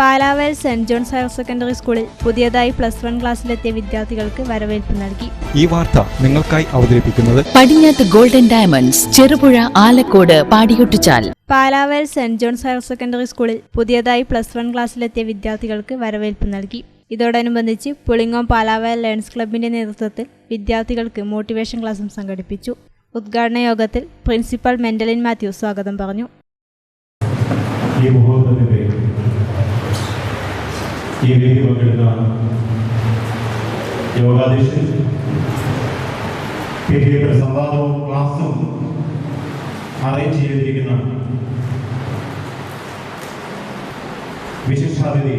Palaval saint John's higher secondary സ്കൂളിൽ പുതിയതായി plus one ക്ലാസ്സിലെത്തിയ വിദ്യാർത്ഥികൾക്ക് വരവേൽപ്പ് നൽകി. ഈ വാർത്ത നിങ്ങൾക്കായി അവതരിപ്പിക്കുന്നത് Padinjath golden diamonds Cherupuzha Alakode Padiyottichal Palaval saint John's higher secondary സ്കൂളിൽ പുതിയതായി പ്ലസ് വൺ ക്ലാസ്സിലെത്തിയ വിദ്യാർത്ഥികൾക്ക് വരവേൽപ്പ് നൽകി. ഇതോടനുബന്ധിച്ച് പുളിങ്ങോം പാലാവൽ ലേൺസ് ക്ലബിന്റെ നേതൃത്വത്തിൽ വിദ്യാർത്ഥികൾക്ക് മോട്ടിവേഷൻ ക്ലാസും സംഘടിപ്പിച്ചു. ഉദ്ഘാടന യോഗത്തിൽ പ്രിൻസിപ്പൽ മെന്റലിൻ മാത്യു സ്വാഗതം പറഞ്ഞു. ഈ മുഹൂർത്തത്തിന്റെ ഈ വേദി പങ്കെടുത്ത യോഗാധ്യക്ഷൻ പിന്നീട് സംവാദവും ക്ലാസ്സും അറേഞ്ച് ചെയ്തിരിക്കുന്ന വിശിഷ്ടാതിഥി.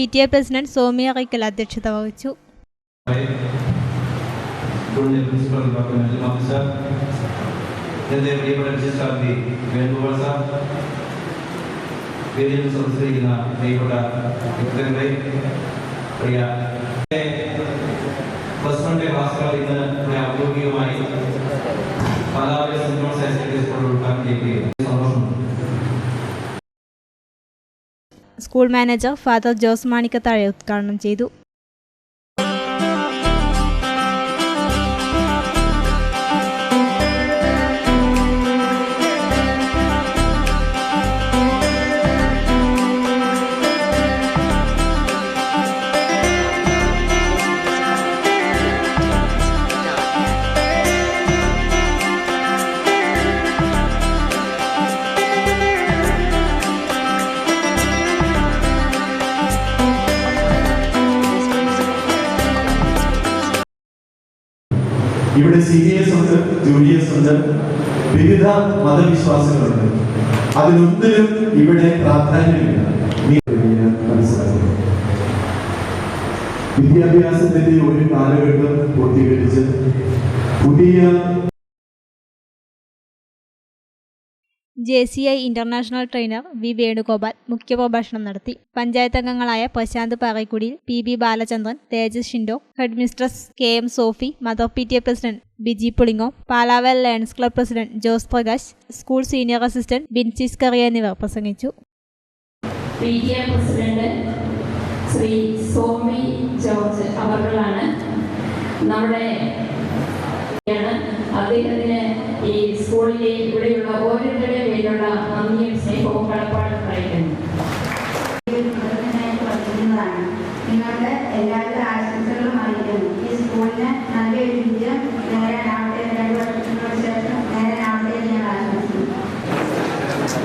P T A president Somiya Kaikkal അധ്യക്ഷത വഹിച്ചു. വേദിയിൽ സംസാരിക്കുന്ന പ്രിയപ്പെട്ട വ്യക്തികളെ പ്രിയ വണ്ണിന്റെ ക്ലാസ്സുകൾ ഇന്ന് ഔദ്യോഗികമായി Palavi saint John's higher secondary സ്കൂളിൽ ഉദ്ഘാടനം ചെയ്യുകയും school manager father Jose Manikkathazhe ഉദ്ഘാടനം ചെയ്തു. ഇവിടെ സി ബി എസ് ഉണ്ട് ജൂനിയേഴ്സ് ഉണ്ട് വിവിധ മതവിശ്വാസങ്ങളുണ്ട് അതിനൊന്നിനും ഇവിടെ പ്രാധാന്യമില്ല. വിദ്യാഭ്യാസത്തിന്റെ ഒരു കാലഘട്ടം പൂർത്തീകരിച്ച് പുതിയ J C I international trainer V Venugopal മുഖ്യപ്രഭാഷണം നടത്തി. പഞ്ചായത്ത് അംഗങ്ങളായ Prashanth Paraykkudiyil P B Balachandran Thejas Shindo head mistress K M Sophy mother P T A president Biji Pulingo Palaval lions club president Jose Prakash school senior assistant Binsis Kariya എന്നിവർ പ്രസംഗിച്ചു. Shri Somy George അവർകളാണ് നമ്മുടെ സ്കൂളിലെ ഇവിടെയുള്ള ഓരോരുത്തരുടെ പേരിലുള്ള നന്ദിയും സ്നേഹവും കടപ്പാടും അറിയിക്കുന്നു ഈ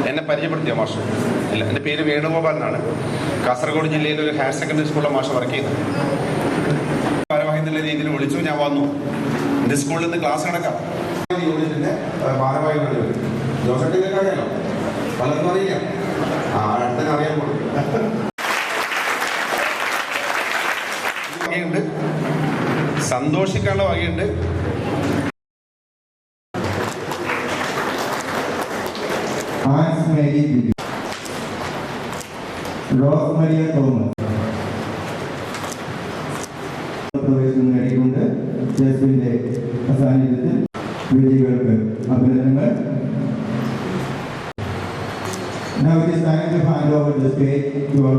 എന്നെ പരിചയപ്പെടുത്തിയ മാഷ്? ഇല്ല എന്റെ പേര് വേണുഗോപാൽ എന്നാണ് കാസർഗോഡ് ജില്ലയിലെ ഒരു ഹയർ സെക്കൻഡറി സ്കൂളിലെ മാഷ് വർക്ക് ചെയ്യുന്നത്. ഭാരവാഹി എന്നുള്ള രീതിയിൽ വിളിച്ചു ഞാൻ വന്നു. എന്റെ സ്കൂളിൽ നിന്ന് ക്ലാസ് നടക്കാം. യൂണിറ്റിന്റെ ഭാരവാഹികളുടെ ജോസഫിനൊക്കെ അറിയാലോ? പലർക്കും അറിയില്ല. ആ അടുത്തന്നെ അറിയാൻ പോകും. സന്തോഷിക്കാനുള്ള വകയുണ്ട്. തോമസ്. പ്രവേശനം സാന്നിധ്യത്തിൽ വിജയികൾക്ക് അഭിനന്ദനങ്ങൾ Now it is time to hand over the stage to our